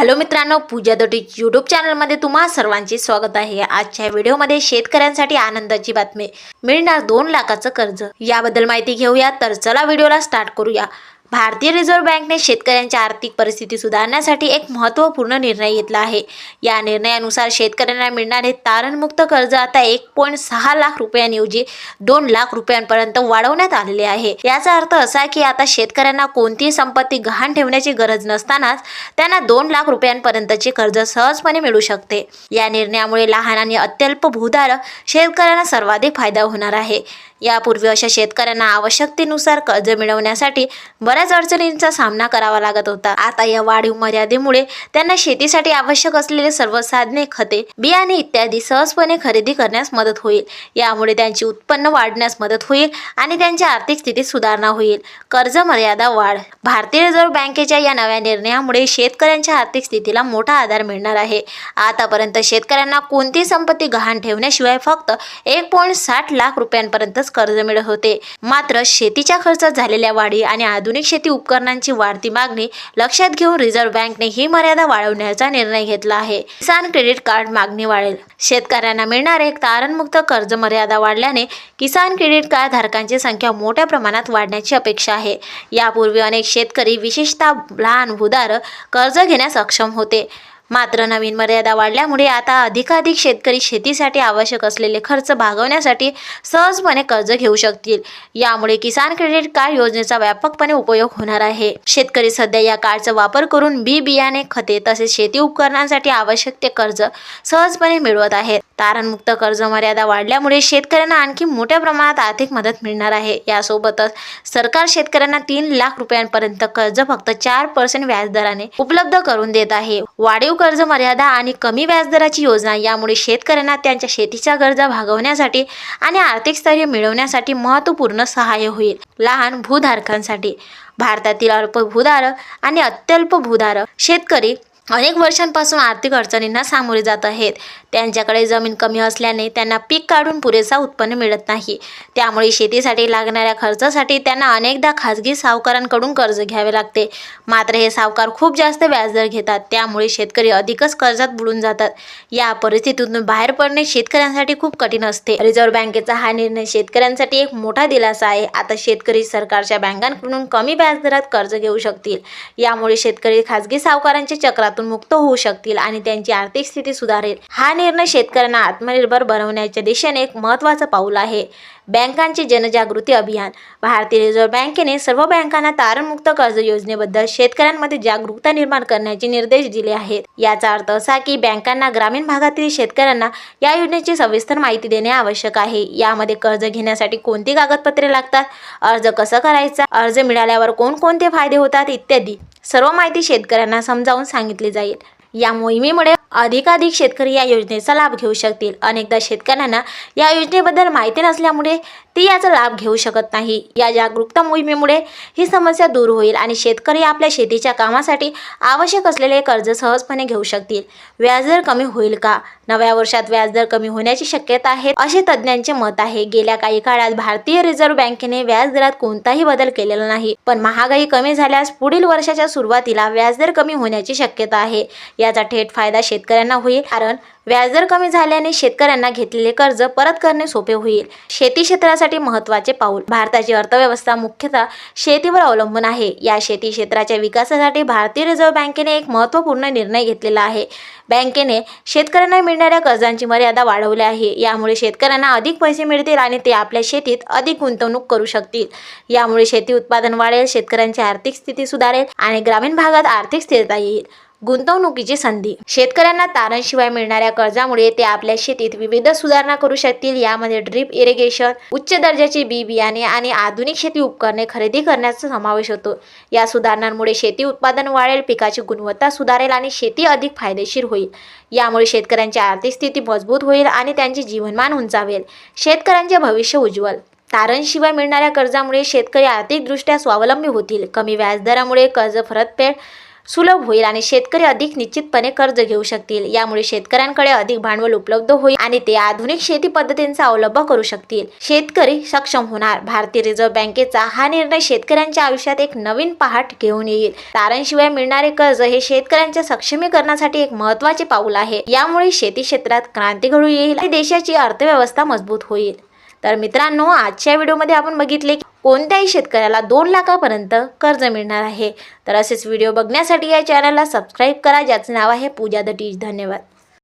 Hello मित्रांनो पूजा Doddi YouTube चॅनलमध्ये तुम्हा सर्वांचे स्वागत आहे. आजच्या व्हिडिओमध्ये शेतकऱ्यांसाठी आनंदाची बातमी. मिळणार दोन लाखाचं कर्ज. याबद्दल माहिती घेऊया तर चला व्हिडिओला स्टार्ट करूया. भारतीय रिझर्व्ह बँकने शेतकऱ्यांच्या आर्थिक परिस्थिती सुधारण्यासाठी एक महत्त्वपूर्ण निर्णय घेतला आहे. या निर्णयानुसार शेतकऱ्यांना मिळणारे तारणमुक्त कर्ज आता एक पॉईंट सहा लाख रुपयांऐवजी दोन लाख रुपयांपर्यंत वाढवण्यात आलेले आहे. याचा अर्थ असा की आता शेतकऱ्यांना कोणतीही संपत्ती गहाण ठेवण्याची गरज नसतानाच त्यांना दोन लाख रुपयांपर्यंतचे कर्ज सहजपणे मिळू शकते. या निर्णयामुळे लहान आणि अत्यल्प भूधारक शेतकऱ्यांना सर्वाधिक फायदा होणार आहे. यापूर्वी अशा शेतकऱ्यांना आवश्यकतेनुसार कर्ज मिळवण्यासाठी बऱ्याच अडचणींचा सामना करावा लागत होता. आता या वाढीव मर्यादेमुळे त्यांना शेतीसाठी आवश्यक असलेले सर्व साधने खते बियाणे इत्यादी सहजपणे खरेदी करण्यास मदत होईल. यामुळे त्यांची उत्पन्न वाढण्यास मदत होईल आणि त्यांची आर्थिक स्थितीत सुधारणा होईल. कर्ज मर्यादा वाढ. भारतीय रिझर्व्ह बँकेच्या या नव्या निर्णयामुळे शेतकऱ्यांच्या आर्थिक स्थितीला मोठा आधार मिळणार आहे. आतापर्यंत शेतकऱ्यांना कोणती संपत्ती गहाण ठेवण्याशिवाय फक्त एक पॉईंट साठ लाख रुपयांपर्यंतच कर्ज मिळत होते. मात्र शेतीच्या खर्चात झालेल्या वाढी आणि आधुनिक शेती उपकरणांची वाढती मागणी लक्षात घेऊन रिझर्व्ह बँकने ही मर्यादा वाढवण्याचा निर्णय घेतला आहे. किसान क्रेडिट कार्ड मागणी वाढेल. शेतकऱ्यांना मिळणारे तारणमुक्त कर्ज मर्यादा वाढल्याने किसान क्रेडिट कार्ड धारकांची संख्या मोठ्या प्रमाणात वाढण्याची अपेक्षा आहे. यापूर्वी अनेक शेतकरी विशेषतः लहान उदार कर्ज घेण्यास सक्षम होते. मात्र नवीन मर्यादा वाढल्यामुळे आता अधिकाधिक शेतकरी शेतीसाठी आवश्यक असलेले खर्च भागवण्यासाठी सहजपणे कर्ज घेऊ शकतील. यामुळे किसान क्रेडिट कार्ड योजनेचा व्यापकपणे उपयोग होणार आहे. शेतकरी सध्या या कार्डचा वापर करून बी बियाणे खते तसेच शेती उपकरणांसाठी आवश्यक ते कर्ज सहजपणे मिळवत आहेत. तारणमुक्त कर्ज मर्यादा वाढल्यामुळे शेतकऱ्यांना आणखी मोठ्या प्रमाणात आर्थिक मदत मिळणार आहे. यासोबतच सरकार शेतकऱ्यांना तीन लाख रुपयांपर्यंत कर्ज फक्त चार पर्सेंट व्याजदराने उपलब्ध करून देत आहे. वाढीव कर्ज मर्यादा आणि कमी व्याजदराची योजना यामुळे शेतकऱ्यांना त्यांच्या शेतीच्या गरजा भागवण्यासाठी आणि आर्थिक स्थैर्य मिळवण्यासाठी महत्त्वपूर्ण सहाय्य होईल. लहान भूधारकांसाठी. भारतातील अल्प भूधारक आणि अत्यल्प भूधारक शेतकरी अनेक वर्षांपासून आर्थिक अडचणींना सामोरे जात आहेत. त्यांच्याकडे जमीन कमी असल्याने त्यांना पीक काढून पुरेसा उत्पन्न मिळत नाही. त्यामुळे शेतीसाठी लागणाऱ्या खर्चासाठी त्यांना अनेकदा खाजगी सावकारांकडून कर्ज घ्यावे लागते. मात्र हे सावकार खूप जास्त व्याजदर घेतात. त्यामुळे शेतकरी अधिकच कर्जात बुडून जातात. या परिस्थितीतून बाहेर पडणे शेतकऱ्यांसाठी खूप कठीण असते. रिझर्व्ह बँकेचा हा निर्णय शेतकऱ्यांसाठी एक मोठा दिलासा आहे. आता शेतकरी सरकारच्या बँकांकडून कमी व्याजदरात कर्ज घेऊ शकतील. यामुळे शेतकरी खाजगी सावकारांच्या चक्रातून मुक्त होऊ शकतील आणि त्यांची आर्थिक स्थिती सुधारेल. हा निर्णय शेतकऱ्यांना आत्मनिर्भर बनवण्याच्या दिशेने एक महत्त्वाचं पाऊल आहे. बँकांचे जनजागृती अभियान. भारतीय रिझर्व्ह बँकेने सर्व बँकांना तारणमुक्त कर्ज योजनेबद्दल शेतकऱ्यांमध्ये जागरूकता निर्माण करण्याचे निर्देश दिले आहेत. याचा अर्थ असा की बँकांना ग्रामीण भागातील शेतकऱ्यांना या योजनेची सविस्तर माहिती देणे आवश्यक आहे. यामध्ये कर्ज घेण्यासाठी कोणती कागदपत्रे लागतात? अर्ज कसं करायचा? अर्ज मिळाल्यावर कोणकोणते फायदे होतात? इत्यादी. सर्व माहिती शेतकऱ्यांना समजावून सांगितली जाईल. या मोहिमेमुळे अधिकाधिक शेतकरी या योजनेचा लाभ घेऊ शकतील. अनेकदा शेतकऱ्यांना या योजनेबद्दल माहिती नसल्यामुळे ती याचा लाभ घेऊ शकत नाही. या जागरूकता मोहिमेमुळे ही समस्या दूर होईल आणि शेतकरी आपल्या शेतीच्या कामासाठी आवश्यक असलेले कर्ज सहजपणे घेऊ शकतील. व्याजदर कमी होईल का? नव्या वर्षात व्याजदर कमी होण्याची शक्यता आहे असे तज्ज्ञांचे मत आहे. गेल्या काही काळात भारतीय रिझर्व्ह बँकेने व्याजदरात कोणताही बदल केलेला नाही. पण महागाई कमी झाल्यास पुढील वर्षाच्या सुरुवातीला व्याजदर कमी होण्याची शक्यता आहे. याचा थेट फायदा शेत शेतकऱ्यांना होईल. कारण व्याजदर कमी झाल्याने शेतकऱ्यांना घेतलेले कर्ज परत करणे सोपे होईल. शेती क्षेत्रासाठी महत्त्वाचे पाऊल. भारताची अर्थव्यवस्था मुख्यतः शेतीवर अवलंबून आहे. या शेती क्षेत्राच्या विकासासाठी भारतीय रिझर्व्ह बँकेने एक महत्त्वपूर्ण निर्णय घेतलेला आहे. बँकेने शेतकऱ्यांना मिळणाऱ्या कर्जांची मर्यादा वाढवली आहे. यामुळे शेतकऱ्यांना अधिक पैसे मिळतील आणि ते आपल्या शेतीत अधिक गुंतवणूक करू शकतील. यामुळे शेती उत्पादन वाढेल शेतकऱ्यांची आर्थिक स्थिती सुधारेल आणि ग्रामीण भागात आर्थिक स्थिरता येईल. गुंतवणुकीची संधी. शेतकऱ्यांना तारणशिवाय मिळणाऱ्या कर्जामुळे ते आपल्या शेतीत विविध सुधारणा करू शकतील. यामध्ये ड्रीप इरिगेशन उच्च दर्जाचे बी बियाणे आणि आधुनिक शेती उपकरणे खरेदी करण्याचा समावेश होतो. या सुधारणांमुळे शेती उत्पादन वाढेल पिकाची गुणवत्ता सुधारेल आणि शेती अधिक फायदेशीर होईल. यामुळे शेतकऱ्यांची आर्थिक स्थिती मजबूत होईल आणि त्यांचे जीवनमान उंचावेल. शेतकऱ्यांचे भविष्य उज्ज्वल. तारणशिवाय मिळणाऱ्या कर्जामुळे शेतकरी आर्थिकदृष्ट्या स्वावलंबी होतील. कमी व्याजदरामुळे कर्ज परतफेड सुलभ होईल आणि शेतकरी अधिक निश्चितपणे कर्ज घेऊ शकतील. यामुळे शेतकऱ्यांकडे अधिक भांडवल उपलब्ध होईल आणि ते आधुनिक शेती पद्धतींचा अवलंब करू शकतील. शेतकरी सक्षम होणार. भारतीय रिझर्व्ह बँकेचा हा निर्णय शेतकऱ्यांच्या आयुष्यात एक नवीन पहाट घेऊन येईल. तारणशिवाय मिळणारे कर्ज हे शेतकऱ्यांच्या सक्षमीकरणासाठी एक महत्त्वाचे पाऊल आहे. यामुळे शेती क्षेत्रात क्रांती घडू येईल आणि देशाची अर्थव्यवस्था मजबूत होईल. तर मित्रांनो आजच्या व्हिडिओमध्ये आपण बघितले की कोणत्याही शेतकऱ्याला दोन लाखापर्यंत कर्ज मिळणार आहे. तर असेच व्हिडिओ बघण्यासाठी या चॅनलला सबस्क्राईब करा ज्याचं नाव आहे पूजा द टीच धन्यवाद.